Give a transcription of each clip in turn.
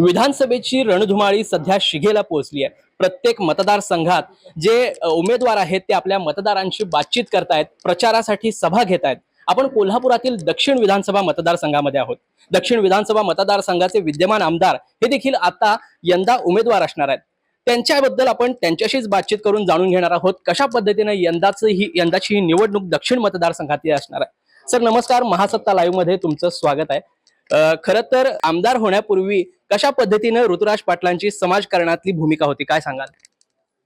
विधानसभेची रणधुमाळी सध्या शिगेला पोहोचली आहे. प्रत्येक मतदारसंघात जे उमेदवार आहेत ते आपल्या मतदारांशी बातचीत करतायत प्रचारासाठी सभा घेत आहेत आपण कोल्हापुरातील दक्षिण विधानसभा मतदारसंघामध्ये आहोत. दक्षिण विधानसभा मतदारसंघाचे विद्यमान आमदार हे देखील आता यंदा उमेदवार असणार आहेत. त्यांच्याबद्दल आपण त्यांच्याशीच बातचीत करून जाणून घेणार आहोत कशा पद्धतीने यंदाच ही यंदाची ही निवडणूक दक्षिण मतदारसंघातील असणार आहे. सर नमस्कार. महासत्ता लाईव्हमध्ये तुमचं स्वागत आहे. अ, खरं तर आमदार होण्यापूर्वी कशा पद्धतीनं ऋतुराज पाटलांची समाजकारणातली भूमिका होती? काय सांगाल?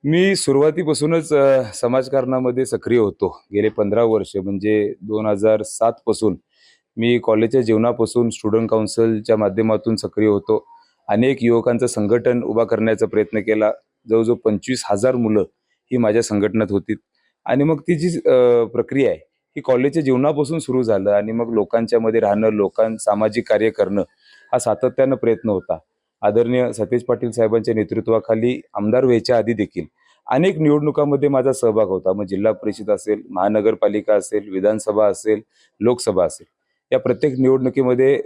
मी सुरुवातीपासूनच समाजकारणामध्ये सक्रिय होतो. गेले पंधरा वर्ष म्हणजे दोन हजार सात पासून मी कॉलेजच्या जीवनापासून स्टुडंट काउन्सिलच्या माध्यमातून सक्रिय होतो. अनेक युवकांचं संघटन उभा करण्याचा प्रयत्न केला. जवळजवळ पंचवीस हजार मुलं ही माझ्या संघटनात होती. आणि मग ती जी प्रक्रिया आहे ही कॉलेजच्या जीवनापासून सुरू झालं. आणि मग लोकांच्या मध्ये राहणं लोकां सामाजिक कार्य करणं हा सातत्यानं प्रयत्न होता. आदरणीय सतीश पाटील साहेबांच्या नेतृत्वाखाली आमदार व्हायच्या आधी देखील अनेक निवडणुकांमध्ये माझा सहभाग होता. मग जिल्हा परिषद असेल महानगरपालिका असेल विधानसभा असेल लोकसभा असेल. या प्रत्येक निवडणुकीमध्ये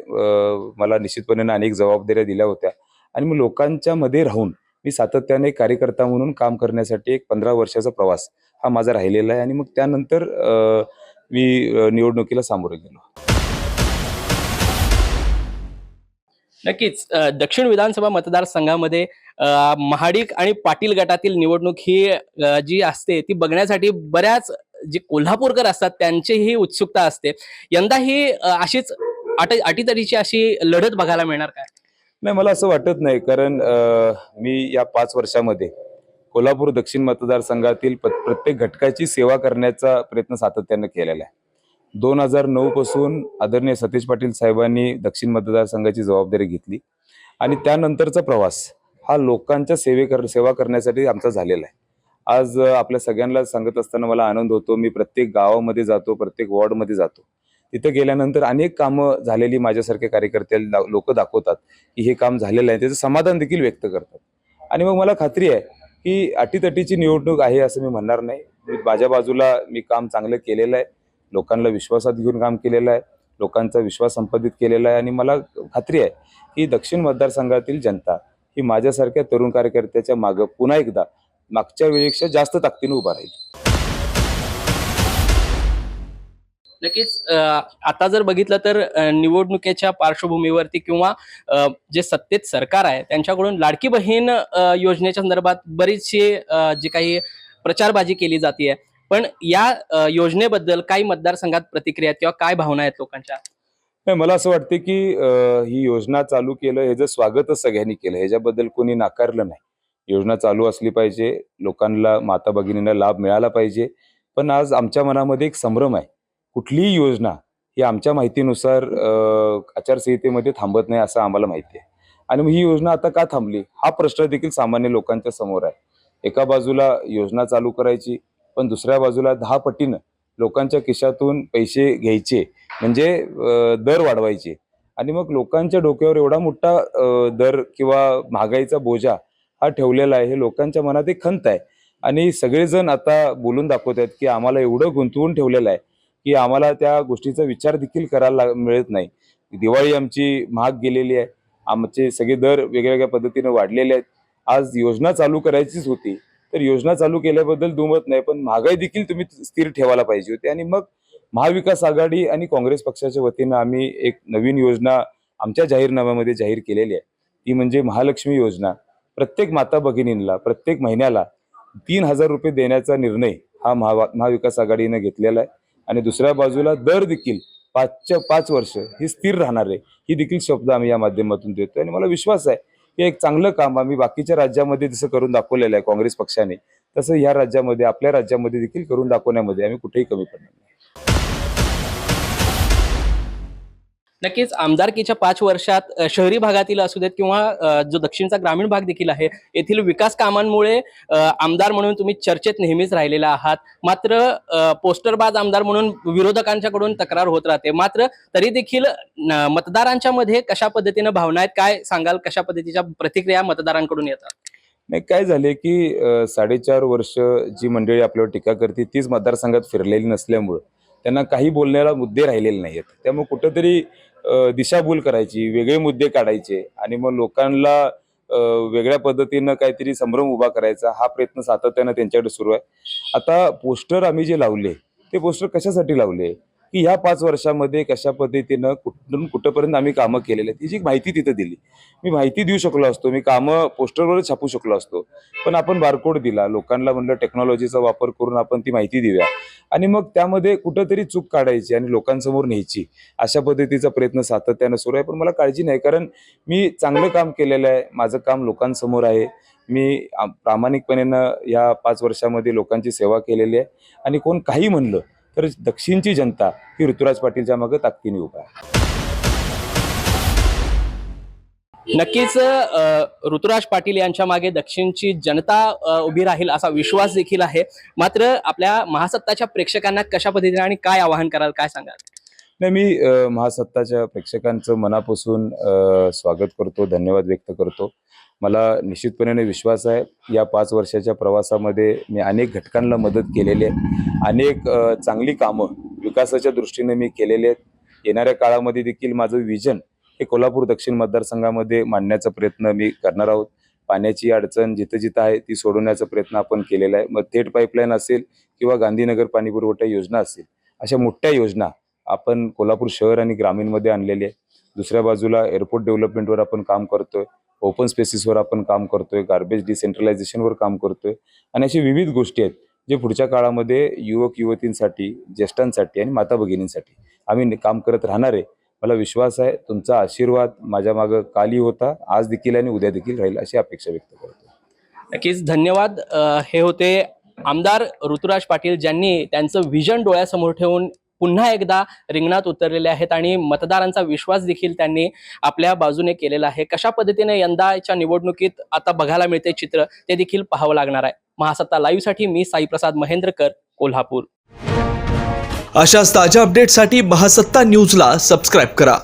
मला निश्चितपणे अनेक जबाबदाऱ्या दिल्या होत्या. आणि मग लोकांच्या मध्ये राहून मी सातत्याने कार्यकर्ता म्हणून काम करण्यासाठी एक पंधरा वर्षाचा प्रवास हा माझा राहिलेला आहे. आणि मग त्यानंतर मी निवडणुकीला सामोरे गेलो. नक्कीच. दक्षिण विधानसभा मतदारसंघामध्ये महाडिक आणि पाटील गटातील निवडणूक ही जी असते ती बघण्यासाठी बऱ्याच जे कोल्हापूरकर असतात त्यांचीही उत्सुकता असते. यंदा ही अशीच अट अटीतटीची अशी लढत बघायला मिळणार काय? नाही मला असं वाटत नाही कारण मी या पाच वर्षामध्ये कोल्हापूर दक्षिण मतदारसंघातील प्रत्येक घटकाची सेवा करण्याचा प्रयत्न सातत्यानं केलेला आहे. दोन हजार नऊ पासून आदरणीय सतीश पाटील साहेबांनी दक्षिण मतदारसंघाची जबाबदारी घेतली. आणि त्यानंतरचा प्रवास हा लोकांच्या सेवे कर सेवा करण्यासाठी आमचा झालेला आहे. आज आपल्या सगळ्यांना सांगत असताना मला आनंद होतो. मी प्रत्येक गावामध्ये जातो प्रत्येक वॉर्डमध्ये जातो. तिथे गेल्यानंतर अनेक कामं झालेली माझ्यासारख्या कार्यकर्ते लोक दाखवतात की हे काम झालेलं आहे. त्याचं समाधान देखील व्यक्त करतात. आणि मग मला खात्री आहे की अटीतटीची निवडणूक आहे असं मी म्हणणार नाही. माझ्या बाजूला मी काम चांगलं केलेलं आहे. लोकांना विश्वासात घेऊन काम केलेलं आहे लोकांचा विश्वास संपादित केलेला आहे आणि मला खात्री आहे की दक्षिण मतदारसंघातील जनता ही माझ्यासारख्या तरुण कार्यकर्त्याच्या मागं पुन्हा एकदा मागच्या वेळेपेक्षा जास्त ताकदीने उभा राहील. नक्कीच आता जर बघितलं तर निवडणुकीच्या पार्श्वभूमीवरती किंवा जे सत्तेत सरकार आहे त्यांच्याकडून लाडकी बहीण योजनेच्या संदर्भात बरीचशी जी काही प्रचारबाजी केली जाते पण या योजनेबद्दल काही मतदारसंघात प्रतिक्रिया आहेत किंवा काय भावना आहेत लोकांच्या? मला असं वाटतं की ही योजना चालू केलं ह्याचं स्वागतच सगळ्यांनी केलं ह्याच्याबद्दल कोणी नाकारलं नाही. योजना चालू असली पाहिजे लोकांना माता भगिनींना लाभ मिळाला पाहिजे. पण आज आमच्या मनामध्ये एक संभ्रम आहे. कुठलीही योजना ही आमच्या माहितीनुसार आचारसंहितेमध्ये थांबत नाही असं आम्हाला माहिती आहे. आणि मग ही योजना आता का थांबली? हा प्रश्न देखील सामान्य लोकांच्या समोर आहे. एका बाजूला योजना चालू करायची पण दुसऱ्या बाजूला दहा पटीनं लोकांच्या खिशातून पैसे घ्यायचे. म्हणजे दर वाढवायचे. आणि मग लोकांच्या डोक्यावर एवढा मोठा दर किंवा महागाईचा बोजा हा ठेवलेला आहे हे लोकांच्या मनात एक खंत आहे. आणि सगळेजण आता बोलून दाखवत आहेत की आम्हाला एवढं गुंतवून ठेवलेलं आहे की आम्हाला त्या गोष्टीचा विचार देखील करायला मिळत नाही. दिवाळी आमची महाग गेलेली आहे. आमचे सगळे दर वेगवेगळ्या पद्धतीने वाढलेले आहेत. आज योजना चालू करायचीच होती. तर योजना चालू केल्याबद्दल दुमत नाही पण महागाई देखील तुम्ही स्थिर ठेवायला पाहिजे होती. आणि मग महाविकास आघाडी आणि काँग्रेस पक्षाच्या वतीनं आम्ही एक नवीन योजना आमच्या जाहीरनाम्यामध्ये जाहीर केलेली आहे. ती म्हणजे महालक्ष्मी योजना. प्रत्येक माता भगिनींना प्रत्येक महिन्याला तीन हजार रुपये देण्याचा निर्णय हा महा महाविकास आघाडीने घेतलेला आहे. आणि दुसऱ्या बाजूला दर देखील पाचच्या पाच वर्ष ही स्थिर राहणार आहे. ही देखील शब्द आम्ही या माध्यमातून देतो आणि मला विश्वास आहे हे एक चांगलं काम आम्ही बाकीच्या राज्यामध्ये जसं करून दाखवलेलं आहे काँग्रेस पक्षाने तसं ह्या राज्यामध्ये आपल्या राज्यामध्ये देखील करून दाखवण्यामध्ये आम्ही कुठेही कमी पडणार नाही. नक्कीच आमदारकीच्या पाच वर्षात शहरी भागातील असू देत किंवा जो दक्षिणचा ग्रामीण भाग देखील आहे येथील विकास कामांमुळे आमदार म्हणून तुम्ही चर्चेत नेहमीच राहिलेला आहात. मात्र पोस्टरबाज आमदार म्हणून विरोधकांच्याकडून तक्रार होत राहते. मात्र तरी देखील मतदारांच्या मध्ये कशा पद्धतीनं भावना आहेत काय सांगाल? कशा पद्धतीच्या प्रतिक्रिया मतदारांकडून येतात? नाही काय झाले की साडेचार वर्ष जी मंडळी आपल्यावर टीका करते तीच मतदारसंघात फिरलेली नसल्यामुळं त्यांना काही बोलण्याला मुद्दे राहिलेले नाहीत त्यामुळे कुठंतरी दिशाभूल करायची वेगळे मुद्दे काढायचे आणि मग लोकांना वेगळ्या पद्धतीनं काहीतरी संभ्रम उभा करायचा हा प्रयत्न सातत्यानं त्यांच्याकडे सुरू आहे. आता पोस्टर आम्ही जे लावले ते पोस्टर कशासाठी लावले? की ह्या पाच वर्षामध्ये कशा पद्धतीनं कुठून कुठंपर्यंत आम्ही कामं केलेली आहेत जी माहिती तिथं दिली. मी माहिती देऊ शकलो असतो मी कामं पोस्टरवरच छापू शकलो असतो. पण आपण बारकोड दिला लोकांना म्हणलं टेक्नॉलॉजीचा वापर करून आपण ती माहिती देऊया. आणि मग त्यामध्ये कुठंतरी चूक काढायची आणि लोकांसमोर न्यायची अशा पद्धतीचा प्रयत्न सातत्यानं सुरू आहे. पण मला काळजी नाही कारण मी चांगलं काम केलेलं आहे माझं काम लोकांसमोर आहे. मी प्रामाणिकपणेनं या पाच वर्षामध्ये लोकांची सेवा केलेली आहे. आणि कोण काही म्हणलं तर दक्षिणची जनता ही ऋतुराज पाटीलच्या मागे ताकदीने उभा आहे. नक्कीच ऋतुराज पाटील यांच्या मागे दक्षिणची जनता उभी राहील असा विश्वास देखील आहे. मात्र आपल्या महासत्ताच्या प्रेक्षकांना कशा पद्धतीने आणि काय आवाहन कराल काय सांगाल? नाही मी महासत्ताच्या प्रेक्षकांचं मनापासून स्वागत करतो धन्यवाद व्यक्त करतो. मला निश्चितपणे विश्वास आहे. या पाच वर्षाच्या प्रवासामध्ये मी अनेक घटकांना मदत केलेली आहे. अनेक चांगली कामं विकासाच्या दृष्टीने मी केलेली आहेत. येणाऱ्या काळामध्ये देखील माझं विजन हे कोल्हापूर दक्षिण मतदारसंघामध्ये मांडण्याचा प्रयत्न मी करणार आहोत. पाण्याची अडचण जिथं जिथं आहे ती सोडवण्याचा प्रयत्न आपण केलेला आहे. मग थेट पाईपलाईन असेल किंवा गांधीनगर पाणी पुरवठा योजना असेल अशा मोठ्या योजना आपण कोल्हापूर शहर आणि ग्रामीणमध्ये आणलेली आहे दुसऱ्या बाजूला एअरपोर्ट डेव्हलपमेंटवर आपण काम करतोय. ओपन स्पेसिसवर आपण काम करतोय गार्बेज डिसेंट्रलायझेशनवर काम करतोय. आणि अशी विविध गोष्टी आहेत जे पुढच्या काळामध्ये युवक युवतींसाठी ज्येष्ठांसाठी आणि माता भगिनींसाठी आम्ही काम करत राहणार आहे. मला विश्वास आहे तुमचा आशीर्वाद माझ्या मागं काली होता आज देखील आणि उद्या देखील राहील अशी अपेक्षा व्यक्त करतो. नक्कीच धन्यवाद. हे होते आमदार ऋतुराज पाटील ज्यांनी त्यांचं विजन डोळ्यासमोर ठेवून पुन्हा एकदा रिंगणात उतरलेले आहेत आणि मतदारांचा विश्वास देखील त्यांनी आपल्या बाजूने केलेला आहे. कशा पद्धतीने यंदाच्या निवडणुकीत आता बघायला मिळते चित्र ते देखील पाहावं लागणार आहे. महासत्ता लाईव्हसाठी मी साईप्रसाद महेंद्रकर कोल्हापूर. अशाच ताज्या अपडेटसाठी महासत्ता न्यूजला सबस्क्राईब करा.